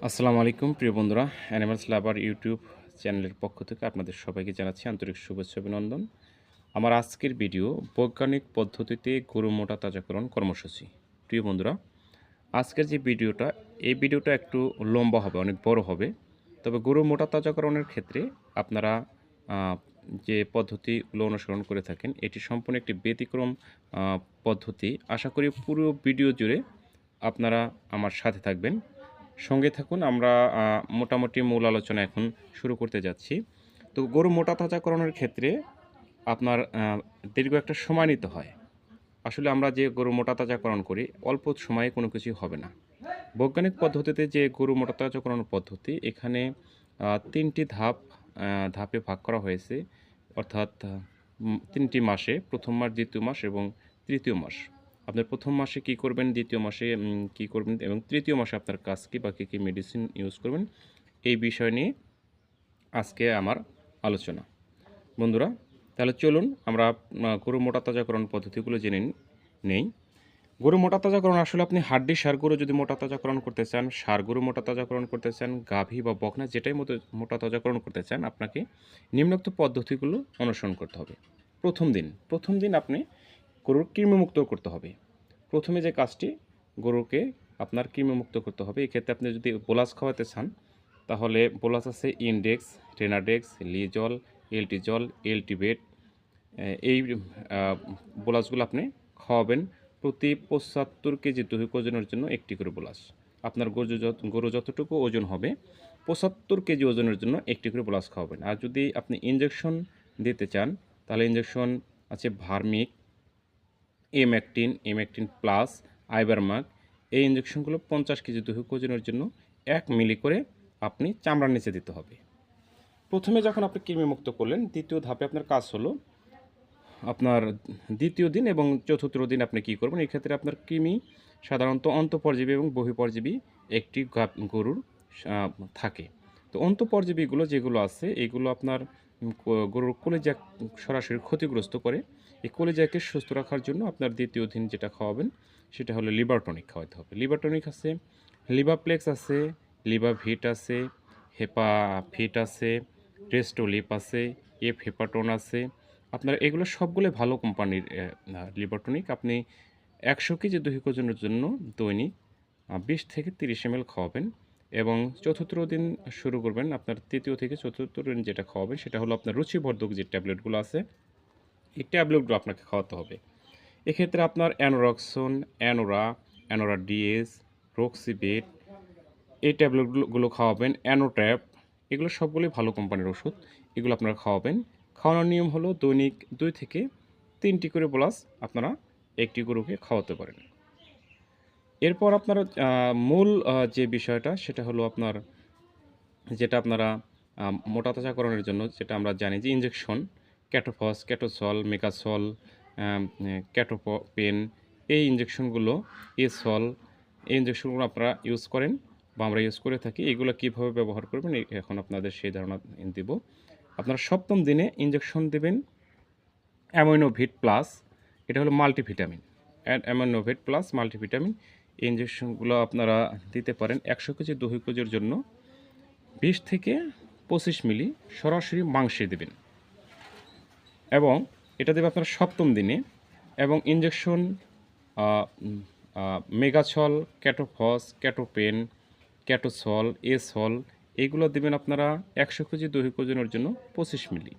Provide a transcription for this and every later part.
আসসালামু আলাইকুম, প্রিয় বন্ধুরা অ্যানিমালস লাভার ইউটিউব চ্যানেলের পক্ষ থেকে আপনাদের সবাইকে জানাচ্ছি আন্তরিক শুভেচ্ছা, অভিনন্দন। আমার আজকের ভিডিও, বৈজ্ঞানিক পদ্ধতিতে গরু মোটা তাজাকরণ কর্মসূচি। প্রিয় বন্ধুরা, আজকের যে ভিডিওটা, এই ভিডিওটা একটু লম্বা হবে, অনেক বড় হবে। তবে গরু মোটা তাজাকরণের ক্ষেত্রে আপনারা যে পদ্ধতিগুলো অনুসরণ করে থাকেন, এটি সম্পূর্ণ একটি ব্যতিক্রম পদ্ধতি। আশা করি পুরো ভিডিও জুড়ে আপনারা আমার সাথে থাকবেন। সঙ্গে থাকুন, আমরা মোটামুটি মূল আলোচনা এখন শুরু করতে যাচ্ছি। তো গরু মোটা তাজাকরণের ক্ষেত্রে আপনার দীর্ঘ একটা সময় নিতে হয়। আসলে আমরা যে গরু মোটা তাজাকরণ করি, অল্প সময়ে কোনো কিছুই হবে না। বৈজ্ঞানিক পদ্ধতিতে যে গরু মোটা তাজাকরণ পদ্ধতি, এখানে তিনটি ধাপ ধাপে ভাগ করা হয়েছে। অর্থাৎ তিনটি মাসে, প্রথম মাস, দ্বিতীয় মাস এবং তৃতীয় মাস। আপনার প্রথম মাসে কি করবেন, দ্বিতীয় মাসে কি করবেন এবং তৃতীয় মাসে আপনার কাজ কি বা কী কী মেডিসিন ইউজ করবেন, এই বিষয় নিয়ে আজকে আমার আলোচনা। বন্ধুরা, তাহলে চলুন আমরা গরু মোটা তাজাকরণ পদ্ধতিগুলো জেনে নেই। গরু মোটা তাজাকরণ আসলে আপনি হাড্ডি, সার গরু যদি মোটা তাজাকরণ করতে চান, সার গরু মোটা তাজাকরণ করতে চান, গাভী বা বকনা যেটাই মতো মোটা তাজাকরণ করতে চান, আপনাকে নিম্নোক্ত পদ্ধতিগুলো অনুসরণ করতে হবে। প্রথম দিন প্রথম দিন আপনি গরুর কৃমিমুক্ত করতে হবে। প্রথমে যে কাজটি গরুকে আপনার কৃমিমুক্ত করতে হবে, এক্ষেত্রে আপনি যদি বোলাস খাওয়াতে চান, তাহলে বোলাস আছে ইনডেক্স, টেনাডেক্স, লিজল এলটিজল এলটিবেট এই বোলাসগুলো আপনি খাওয়াবেন প্রতি পঁচাত্তর কেজি দৈহিক ওজনের জন্য একটি করে বোলাস। আপনার গরু যত, গরু যতটুকু ওজন হবে, পঁচাত্তর কেজি ওজনের জন্য একটি করে বোলাস খাওয়াবেন। আর যদি আপনি ইঞ্জেকশন দিতে চান, তাহলে ইঞ্জেকশন আছে ভার্মিক এমঅ্যাক্টিন এমঅ্যাক্টিন প্লাস আইবারমাক এই ইঞ্জেকশনগুলো পঞ্চাশ কেজি দৈহিক ওজনের জন্য এক মিলি করে আপনি চামড়ার নিচে দিতে হবে। প্রথমে যখন আপনি কৃমিমুক্ত করলেন, দ্বিতীয় ধাপে আপনার কাজ হলো আপনার দ্বিতীয় দিন এবং চতুর্থ দিন আপনি কী করবেন এই ক্ষেত্রে আপনার কৃমি সাধারণত অন্তঃপরজীবী এবং বহিঃপরজীবী একটি গরুর থাকে। তো অন্তঃপরজীবীগুলো যেগুলো আছে, এগুলো আপনার গরুর কলেজা সরাসরি ক্ষতিগ্রস্ত করে। এই কলেজাকে সুস্থ রাখার জন্য আপনার দ্বিতীয় দিন যেটা খাওয়াবেন, সেটা হলো লিভার টনিক খাওয়াতে হবে। লিভার টনিক আছে, লিভাপ্লেক্স আছে, লিভাভিট আছে হেপা ফিট আছে টেস্টোলিপ আছে, এফ হেপাটোন আছে। আপনার এগুলো সবগুলো ভালো কোম্পানির লিভার টনিক আপনি একশো কেজি দৈহিক ওজনের জন্য দৈনিক বিশ থেকে তিরিশ এম খাওয়াবেন এবং চতুর্থ দিন শুরু করবেন, আপনার তৃতীয় থেকে চতুর্থ দিন যেটা খাওয়াবেন, সেটা হলো আপনার রুচিবর্ধক যে ট্যাবলেটগুলো আছে এই ট্যাবলেটগুলো আপনাকে খাওয়াতে হবে। এক্ষেত্রে আপনার অ্যানোরক্সন, অ্যানোরা অ্যানোরা ডিএস, রক্সিবেট, এই ট্যাবলেটগুলো খাওয়াবেন, অ্যানোট্যাপ, এগুলো সবগুলোই ভালো কোম্পানির ওষুধ। এগুলো আপনারা খাওয়াবেন। খাওয়ানোর নিয়ম হলো দৈনিক দুই থেকে তিনটি করে প্লাস আপনারা একটি গরুকে খাওয়াতে পারেন। এরপর আপনারা মূল যে বিষয়টা সেটা হলো আপনার, যেটা আপনারা মোটা তাজাকরণের জন্য, যেটা আমরা জানি যে ইঞ্জেকশন ক্যাটোফস, ক্যাটোসল মেকাসল ক্যাটোপেন, এই ইঞ্জেকশনগুলো এসল এই ইঞ্জেকশনগুলো আপনারা ইউজ করেন বা আমরা ইউজ করে থাকি। এগুলো কীভাবে ব্যবহার করবেন এখন আপনাদের সেই ধারণা দিব। আপনারা সপ্তম দিনে ইঞ্জেকশন দেবেন অ্যামিনোভিট প্লাস এটা হলো মাল্টিভিটামিন অ্যামিনোভিট প্লাস মাল্টিভিটামিন এই ইঞ্জেকশনগুলো আপনারা দিতে পারেন একশো কেজি দৈহিক কেজির জন্য। বিশ থেকে পঁচিশ মিলি সরাসরি মাংসে দেবেন। এবং এটা দেবে আপনার সপ্তম দিনে এবং ইঞ্জেকশন মেগাছল ক্যাটোফস ক্যাটোপেন ক্যাটোসল এসল এইগুলো দেবেন আপনারা একশো কেজি দৈহিক ওজনের জন্য পঁচিশ মিলি।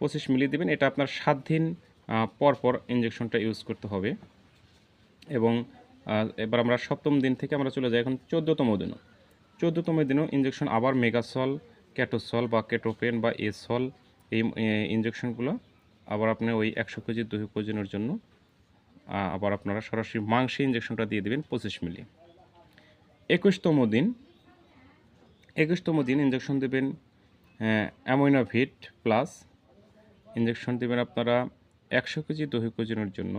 পঁচিশ মিলি দেবেন এটা আপনার সাত দিন আহ, পর পর ইঞ্জেকশনটা ইউজ করতে হবে। এবং এবার আমরা সপ্তম দিন থেকে আমরা চলে যাই এখন চোদ্দোতম দিনও চোদ্দোতম দিনও ইঞ্জেকশন আবার মেগাসল ক্যাটোসল বা ক্যাটোপেন বা এসল এই ইঞ্জেকশনগুলো আবার আপনি ওই একশো কেজি দৈহিক ওজনের জন্য আবার আপনারা সরাসরি মাংসে ইঞ্জেকশনটা দিয়ে দেবেন পঁচিশ মিলি। একুশতম দিন একুশতম দিন ইঞ্জেকশন দেবেন অ্যামোইনাভিট প্লাস ইঞ্জেকশন দেবেন আপনারা একশো কেজি দহি কোজনের জন্য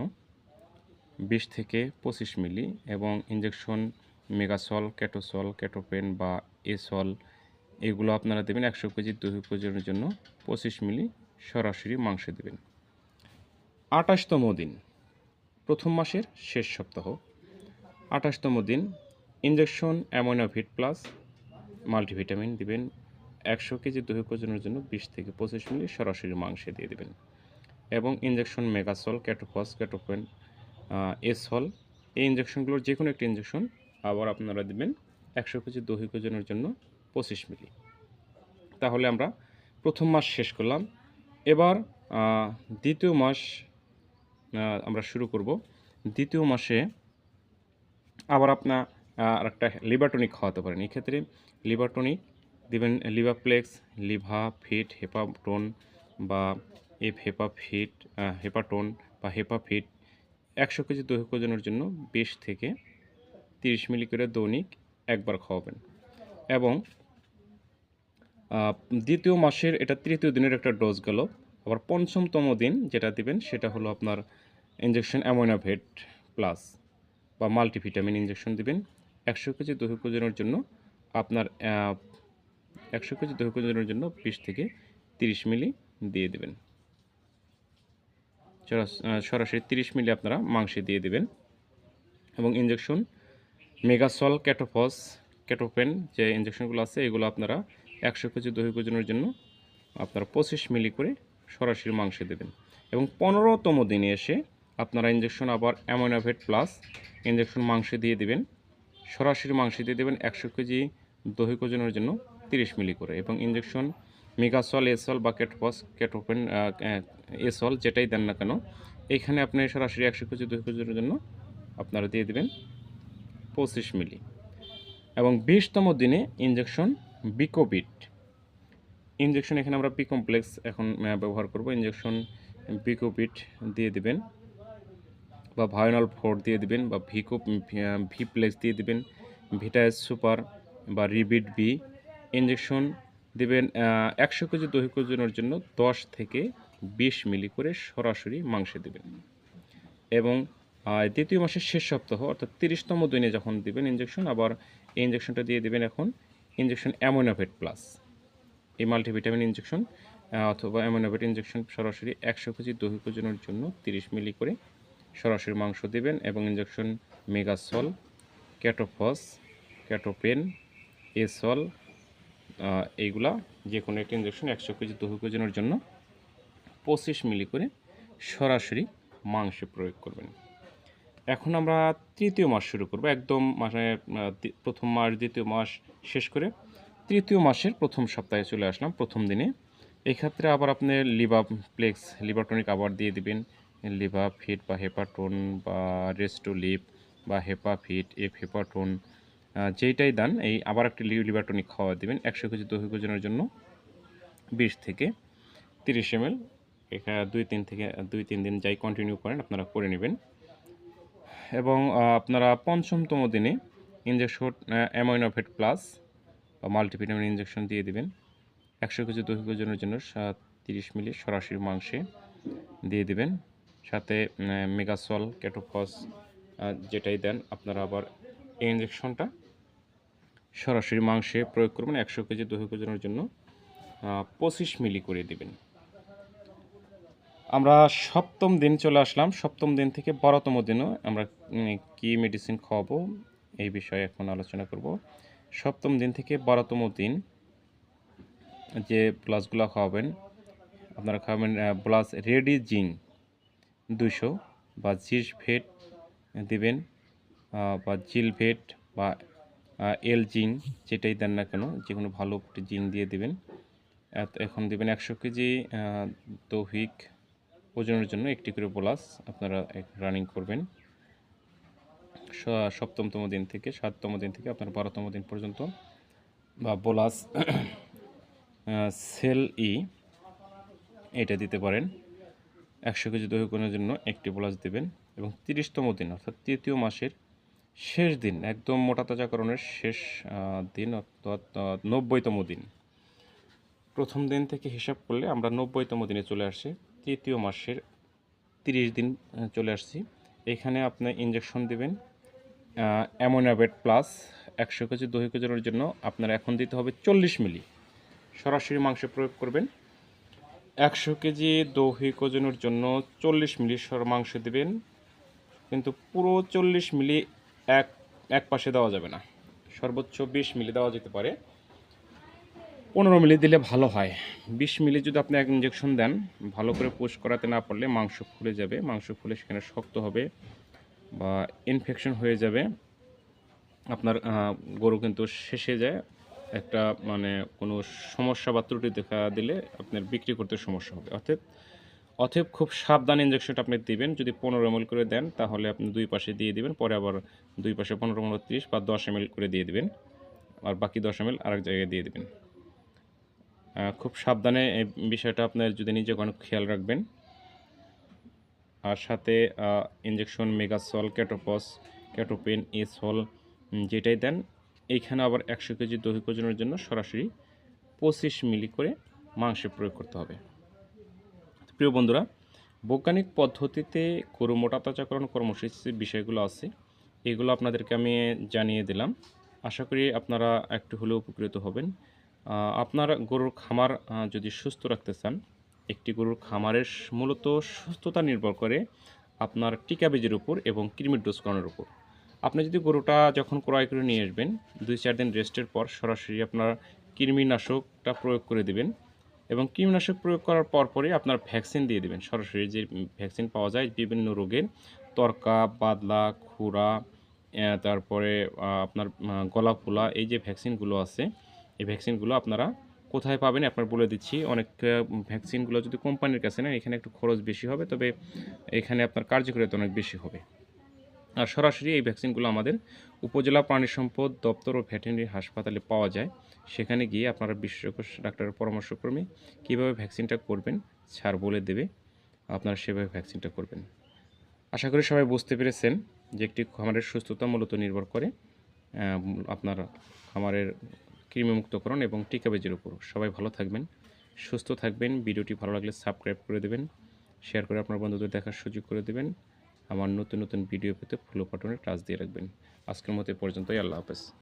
বিশ থেকে পঁচিশ মিলি এবং ইঞ্জেকশন মেগাসল ক্যাটোসল ক্যাটোপেন বা এসল এগুলো আপনারা দেবেন একশো কেজি দৈহিক ওজনের জন্য পঁচিশ মিলি সরাসরি মাংস দেবেন। আঠাশতম দিন, প্রথম মাসের শেষ সপ্তাহ। আঠাশতম দিন ইঞ্জেকশন অ্যামোনাভিট প্লাস মাল্টিভিটামিন দিবেন একশো কেজি দৈহিক ওজনের জন্য বিশ থেকে পঁচিশ মিলি সরাসরি মাংসে দিয়ে দেবেন। এবং ইঞ্জেকশন মেগাসল, ক্যাটোফস ক্যাটোপেন এসল এই ইঞ্জেকশনগুলোর যে কোনো একটি ইঞ্জেকশন আবার আপনারা দেবেন একশো কেজি দৈহিক ওজনের জন্য পঁচিশ মিলি। তাহলে আমরা প্রথম মাস শেষ করলাম। এবার দ্বিতীয় মাস আমরা শুরু করব। দ্বিতীয় মাসে আবার আপনার আর একটা লিভারটনিক খাওয়াতে পারেন। এক্ষেত্রে লিভারটনিক দিবেন লিভাপ্লেক্স, লিভা ফিট, হেপাটোন বা এফ হেপাফিট হেপাটোন বা হেপাফিট একশো কেজি দৈহিক ওজনের জন্য বিশ থেকে তিরিশ মিলি করে দৈনিক একবার খাওয়াবেন। এবং দ্বিতীয় মাসের, এটা তৃতীয় দিনের একটা ডোজ গেল। আবার পঞ্চমতম দিন যেটা দিবেন, সেটা হলো আপনার ইঞ্জেকশন অ্যামোনাভেট প্লাস বা মাল্টিভিটামিন ইঞ্জেকশন দিবেন। একশো কেজি ওজনের জন্য আপনার একশো কেজি ওজনের জন্য বিশ থেকে তিরিশ মিলি দিয়ে দেবেন। সরাস- সরাসরি তিরিশ মিলি আপনারা মাংসে দিয়ে দেবেন। এবং ইঞ্জেকশন মেগাসল ক্যাটোফস ক্যাটোপেন যে ইঞ্জেকশনগুলো আছে, এগুলো আপনারা একশো কেজি দহি ওজনের জন্য আপনারা পঁচিশ মিলি করে সরাসরি মাংসে দেবেন। এবং পনেরোতম দিনে এসে আপনারা ইঞ্জেকশন আবার অ্যামোনাভেট প্লাস ইঞ্জেকশন মাংসে দিয়ে দেবেন। সরাসরি মাংসে দিয়ে দেবেন একশো কেজি দহি ওজনের জন্য তিরিশ মিলি করে। এবং ইঞ্জেকশন মেগাসল এসল বা ক্যাটোপস ক্যাটোপেন এসল যেটাই দেন না কেন, এখানে আপনি সরাসরি একশো কেজি দৈহিক ওজনের জন্য আপনারা দিয়ে দেবেন পঁচিশ মিলি। এবং বিশতম দিনে ইঞ্জেকশন বিকোবিট। ইঞ্জেকশন এখানে আমরা বি কমপ্লেক্স এখন ব্যবহার করব। ইঞ্জেকশন বিকোবিট দিয়ে দিবেন বা ভায়োনাল ফোর দিয়ে দিবেন বা ভিকো ভিপ্লেক্স দিয়ে দিবেন ভিটাএস সুপার বা রিবিট বি। ইঞ্জেকশন দিবেন একশো কেজি দৈহিক ওজনের জন্য দশ থেকে বিশ মিলি করে সরাসরি মাংসে দিবেন। এবং দ্বিতীয় মাসের শেষ সপ্তাহ, অর্থাৎ তিরিশতম দিনে যখন দিবেন ইঞ্জেকশন আবার এই ইঞ্জেকশনটা দিয়ে দিবেন এখন ইঞ্জেকশন অ্যামোনোভেট প্লাস এই মাল্টিভিটামিন ইঞ্জেকশন অথবা অ্যামোনোভেট ইঞ্জেকশন সরাসরি একশো কেজি দৈহিক ওজনের জন্য তিরিশ মিলি করে সরাসরি মাংস দেবেন এবং ইঞ্জেকশন মেগাসল ক্যাটোফস ক্যাটোপেন এসল এইগুলা যে কোনো একটা ইঞ্জেকশন একশো কেজি দৈহিক ওজনের জন্য পঁচিশ মিলি করে সরাসরি মাংসে প্রয়োগ করবেন। এখন আমরা তৃতীয় মাস শুরু করব, একদম মানে প্রথম মাস, দ্বিতীয় মাস শেষ করে তৃতীয় মাসের প্রথম সপ্তাহে চলে আসলাম, প্রথম দিনে। এই ক্ষেত্রে আবার আপনি লিভা প্লেক্স, লিভারটনিক আবার দিয়ে দিবেন। লিভা ফিট বা হেপাটোন বা রেস্টোলিপ বা হেপাফিট এফ হেপাটোন যেইটাই দান, এই আবার একটি লিভারটনিক খাওয়া দিবেন, একশো কেজি দৈহিক ওজনের জন্য বিশ থেকে তিরিশ এম এল এখানে দুই, তিন থেকে, দুই, তিন দিন যাই কন্টিনিউ করেন, আপনারা করে নেবেন। এবং আপনারা পঞ্চমতম দিনে ইঞ্জেকশন অ্যামোনোভেট প্লাস বা মাল্টিভিটামিন ইঞ্জেকশন দিয়ে দিবেন। একশো কেজি দৈহিক ওজনের জন্য তিরিশ মিলি সরাসরি মাংসে দিয়ে দিবেন। সাথে মেগাসল ক্যাটোফস যেটাই দেন, আপনারা আবার এই ইঞ্জেকশনটা সরাসরি মাংসে প্রয়োগ করবেন। একশো কেজি দৈহিক ওজনের জন্য পঁচিশ মিলি করে দিবেন। আমরা সপ্তম দিন চলে আসলাম। সপ্তম দিন থেকে বারোতম দিনও আমরা কি মেডিসিন খাওয়াবো এই বিষয়ে এখন আলোচনা করব। সপ্তম দিন থেকে বারোতম দিন যে প্লাসগুলো খাওয়াবেন, আপনারা খাওয়াবেন প্লাস রেডি জিং দুশো বা জিস ভেট দিবেন বা জিল ভেট বা এল জিং যেটাই দেন না কেন, যে কোনো ভালো একটি জিং দিয়ে দিবেন। এখন দিবেন একশো কেজি দৈহিক ওজনের জন্য একটি করে বোলাস আপনারা রানিং করবেন। সপ্তমতম দিন থেকে, সাততম দিন থেকে আপনার বারোতম দিন পর্যন্ত বা বোলাস সেল ই এটা দিতে পারেন। একশো কেজি দৈহিকনের জন্য একটি বোলাস দেবেন এবং তিরিশতম দিন অর্থাৎ তৃতীয় মাসের শেষ দিন, একদম মোটা তাজাকরণের শেষ দিন অর্থাৎ নব্বইতম দিন। প্রথম দিন থেকে হিসাব করলে আমরা নব্বইতম দিনে চলে আসছি। তৃতীয় মাসের তিরিশ দিন চলে আসছি। এখানে আপনি ইঞ্জেকশন দেবেন অ্যামোনাবেট প্লাস একশো কেজি দহি ওজনের জন্য আপনার এখন দিতে হবে চল্লিশ মিলি। সরাসরি মাংসে প্রয়োগ করবেন। একশো কেজি দহি কোজনের জন্য চল্লিশ মিলি সর মাংস দেবেন, কিন্তু পুরো চল্লিশ মিলি এক এক পাশে দেওয়া যাবে না। সর্বোচ্চ বিশ মিলি দেওয়া যেতে পারে। পনেরো মিলি দিলে ভালো হয়। বিশ মিলি যদি আপনি এক ইঞ্জেকশন দেন, ভালো করে পুশ করাতে না পারলে মাংস ফুলে যাবে। মাংস ফুলে সেখানে শক্ত হবে বা ইনফেকশন হয়ে যাবে। আপনার গরু কিন্তু শেষে যায়। একটা মানে কোনো সমস্যা বা ত্রুটি দেখা দিলে আপনার বিক্রি করতে সমস্যা হবে। অর্থাৎ অতএব খুব সাবধান ইঞ্জেকশনটা আপনি দিবেন। যদি পনেরো এম করে দেন, তাহলে আপনি দুই পাশে দিয়ে দিবেন। পরে আবার দুই পাশে পনেরো পনেরো তিরিশ বা দশ এম করে দিয়ে দিবেন। আর বাকি দশ এম আরেক জায়গায় দিয়ে দিবেন। খুব সাবধানে এই বিষয়টা আপনার যদি নিজে অনেক খেয়াল রাখবেন। আর সাথে ইঞ্জেকশন মেগাসল ক্যাটোপস ক্যাটোপেন এসল যেটাই দেন, এইখানে আবার একশো কেজি দহি ওজনের জন্য সরাসরি পঁচিশ মিলি করে মাংসে প্রয়োগ করতে হবে। প্রিয় বন্ধুরা, বৈজ্ঞানিক পদ্ধতিতে গরু মোটা তাজাকরণ কর্মসূচির বিষয়গুলো আছে, এগুলো আপনাদেরকে আমি জানিয়ে দিলাম। আশা করি আপনারা একটু হলেও উপকৃত হবেন। আপনার গরুর খামার যদি সুস্থ রাখতে চান, একটি গরুর খামারের মূলত সুস্থতা নির্ভর করে আপনার টিকা বীজের উপর এবং কৃমির ডোজ করানোর উপর। আপনি যদি গরুটা যখন ক্রয় করে নিয়ে আসবেন, দুই চার দিন রেস্টের পর সরাসরি আপনার কৃমিনাশকটা প্রয়োগ করে দিবেন এবং কৃমিনাশক প্রয়োগ করার পর পরপরই আপনার ভ্যাকসিন দিয়ে দিবেন। সরাসরি যে ভ্যাকসিন পাওয়া যায় বিভিন্ন রোগের, তরকা, বাদলা, খুরা তারপরে আপনার গলা ফোলা এই যে ভ্যাকসিনগুলো আছে এই ভ্যাকসিনগুলো আপনারা কোথায় পাবেন আপনার বলে দিচ্ছি। অনেক ভ্যাকসিনগুলো যদি কোম্পানির কাছে নেন, এখানে একটু খরচ বেশি হবে, তবে এখানে আপনার কার্যকারিতা অনেক বেশি হবে। আর সরাসরি এই ভ্যাকসিনগুলো আমাদের উপজেলা প্রাণী সম্পদ দপ্তর ও ভেটেরিনারি হাসপাতালে পাওয়া যায়। সেখানে গিয়ে আপনারা বিশেষজ্ঞ ডাক্তারের পরামর্শক্রমে কীভাবে ভ্যাকসিনটা করবেন ছাড় বলে দেবে, আপনারা সেভাবে ভ্যাকসিনটা করবেন। আশা করি সবাই বুঝতে পেরেছেন যে একটি খামারের সুস্থতা মূলত নির্ভর করে আপনার খামারের কৃমিমুক্তকরণ এবং টিকাবেজের উপর। সবাই ভালো থাকবেন, সুস্থ থাকবেন, ভিডিওটি ভালো লাগলে সাবস্ক্রাইব করে দেবেন, শেয়ার করে আপনার বন্ধুদের দেখার সুযোগ করে দেবেন, আমার নতুন নতুন ভিডিও পেতে ফলো বাটনে টাচ দিয়ে রাখবেন। আজকের মতো পর্যন্তই, আল্লাহ হাফেজ।